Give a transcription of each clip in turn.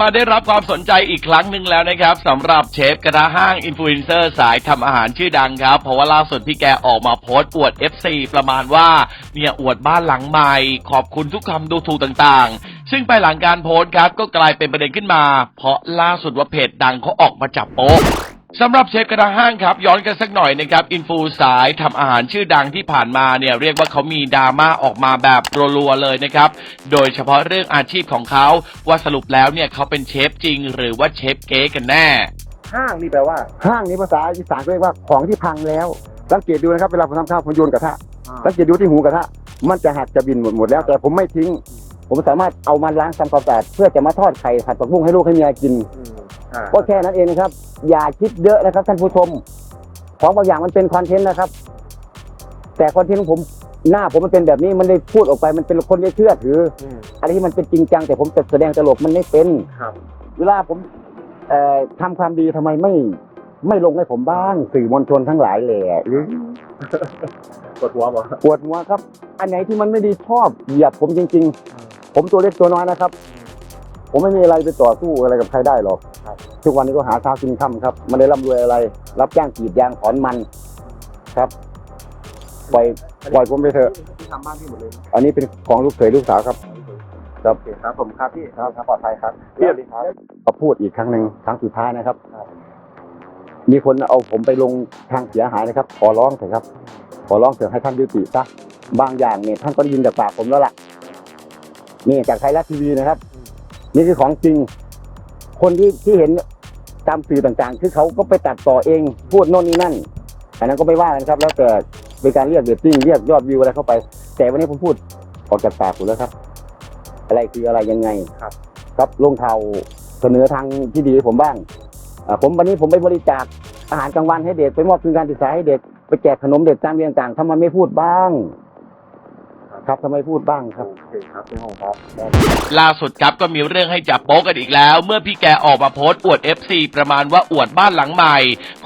มาได้รับความสนใจอีกครั้งหนึ่งแล้วนะครับสำหรับเชฟกระทะห้างอินฟลูเอนเซอร์สายทำอาหารชื่อดังครับ เพราะว่าล่าสุดพี่แกออกมาโพสต์อวด FC ประมาณว่าเนี่ยอวดบ้านหลังใหม่ ขอบคุณทุกคำดูถูกต่างๆ ซึ่งไปหลังการโพสต์ครับก็กลายเป็นประเด็นขึ้นมา เพราะล่าสุดว่าเพจดังเขาออกมาจับโป๊ะ สำหรับเชฟกระทะห้างครับ ย้อนกันสักหน่อยนะครับ อินฟูสายทำอาหารชื่อดังที่ผ่านมาเนี่ยเรียกว่าเขามีดราม่าออกมาแบบรัวๆเลยนะครับ โดยเฉพาะเรื่องอาชีพของเขาว่าสรุปแล้วเนี่ยเขาเป็นเชฟจริง หรือว่าเชฟเก๊กันแน่ ห้างนี่แปลว่า ห้างนี้ภาษาอีสานเรียกว่าของที่พังแล้ว สังเกตดูนะครับเวลาผมทำข้าวผมโยนกระทะสังเกตดูที่หูกระทะมันจะหักจะบินหมดหมดแล้ว แต่ผมไม่ทิ้ง ผมสามารถเอามาล้างทำความสะอาดเพื่อจะมาทอดไข่ผัดผักบุ้งให้ลูกให้เมียกิน ก็แค่นั้นเองนะครับ อย่าคิดเยอะนะครับท่านผู้ชม ของบางอย่างมันเป็นคอนเทนต์นะครับ แต่คอนเทนต์ของผมหน้าผมมันเป็นแบบนี้มันเลยพูดออกไปมันเป็นคนไม่เชื่อถืออืมอะไรที่มันเป็นจริงจังแต่ผมจะแสดงตลกมันไม่เป็นครับ เวลาผมเอ่อทำความดีทำไมไม่ไม่ลงให้ผมบ้าง สื่อมวลชนทั้งหลายแหละหรือปวดหัวบ่ปวดหัวครับ อันไหนที่มันไม่ดีชอบเหยียบผมจริง ๆ ผมตัวเล็กตัวน้อยนะครับ ผมไม่มีอะไรไปต่อสู้อะไรกับใครได้หรอกครับทุกวันนี้ก็หาเช้ากินค่ำครับไมันได้ร่ำรวยอะไร รับจ้างกรีดยางถอนมันครับปล่อยปล่อยผมไปเถอะที่ทำบ้านที่หมดเลย อันนี้เป็นของลูกเขยลูกสาวครับ ครับโอเคครับผมครับพี่ครับครับปลอดภัยครับเรียบขอพูดอีกครั้งหนึ่งครั้งสุดท้ายนะครับ มีคนเอาผมไปลงทางเสียหายนะครับ ขอร้องเถอะครับ ขอร้องเถอะให้ท่านยุติซะบางอย่างเนี่ยท่านก็ได้ยินจากปากผมแล้วล่ะนี่จากไทยรัฐทีวีนะครับ นี่คือของจริง คนที่ที่เห็นตามสื่อต่างๆ คือเขาก็ไปตัดต่อเองพูดโน่นนี่นั่นอันนั้นก็ไม่ว่ากันครับ แล้วแต่เป็นการเรียกเดตติ้งเรียกยอดวิวอะไรเข้าไป แต่วันนี้ผมพูดออกจากปากผมแล้วครับ อะไรคืออะไรยังไงครับ ครับลงเทาเสนอทางที่ดีให้ผมบ้างอ่าผมวันนี้ผมไปบริจาคอาหารกลางวันให้เด็กไปมอบทุนการศึกษาให้เด็กไปแจกขนมเด็กตามเรียนต่างๆทำไมไม่พูดบ้าง ครับทำไมพูดบ้างครับโอเครับเป็นของครับล่าสุดครับก็มีเรื่องให้จับโป๊กันอีกแล้ว เมื่อพี่แกออกมาโพสต์อวด FC ประมาณว่าอวดบ้านหลังใหม่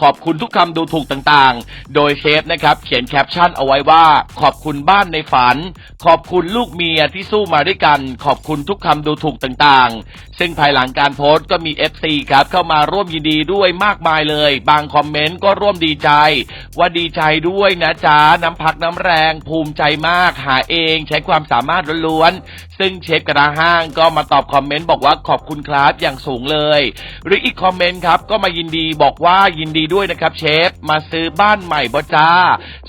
ขอบคุณทุกคำดูถูกต่างๆ โดยเชฟนะครับ เขียนแคปชั่นเอาไว้ว่า ขอบคุณบ้านในฝัน ขอบคุณลูกเมียที่สู้มาด้วยกัน ขอบคุณทุกคำดูถูกต่างๆ ซึ่งภายหลังการโพสต์ก็มี FC ครับเข้ามาร่วมยินดีด้วยมากมายเลย บางคอมเมนต์ก็ร่วมดีใจ ว่าดีใจด้วยนะจ๊ะน้ำพักน้ำแรงภูมิใจมากหาเองใช้ความสามารถล้วนวัน ซึ่งเชฟกระห้างก็มาตอบคอมเมนต์บอกว่าขอบคุณครับอย่างสูงเลย หรืออีกคอมเมนต์ครับก็มายินดีบอกว่ายินดีด้วยนะครับเชฟมาซื้อบ้านใหม่บจ้า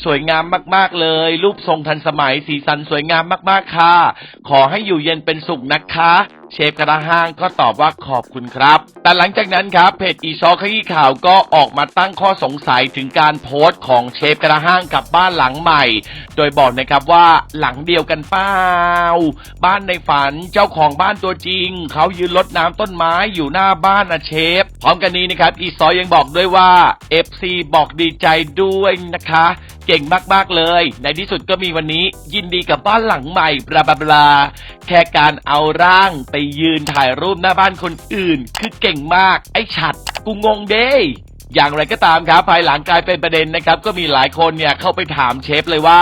สวยงามมากๆเลย รูปทรงทันสมัยสีสันสวยงามมากๆค่ะ ขอให้อยู่เย็นเป็นสุขนะคะเชฟกระห้างก็ตอบว่าขอบคุณครับ แต่หลังจากนั้นครับเพจอีชอขยี้ข่าวก็ออกมาตั้งข้อสงสัยถึงการโพสต์ของเชฟกระห้างกับบ้านหลังใหม่ โดยบอกนะครับว่าหลังเดียวกันเปล่าบ้านในฝัน เจ้าของบ้านตัวจริง เขายืนรดน้ำต้นไม้อยู่หน้าบ้านนะเชฟ พร้อมกันนี้นะครับอีซอยยังบอกด้วยว่า FC บอกดีใจด้วยนะคะ เก่งมากๆเลย ในที่สุดก็มีวันนี้ยินดีกับบ้านหลังใหม่บลาบลาบลาแค่การเอาร่างไปยืนถ่ายรูปหน้าบ้านคนอื่น คือเก่งมากไอ้ฉัดกูงงเด้ อย่างไรก็ตามครับ ภายหลังกลายเป็นประเด็นนะครับ ก็มีหลายคนเนี่ยเข้าไปถามเชฟเลยว่า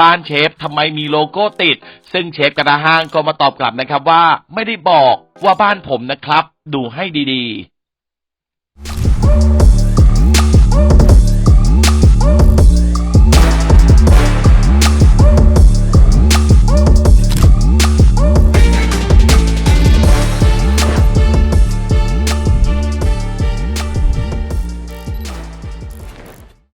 บ้านเชฟทำไมมีโลโก้ติด ซึ่งเชฟกระห้างก็มาตอบกลับนะครับว่าไม่ได้บอกว่าบ้านผมนะครับ ดูให้ดีๆ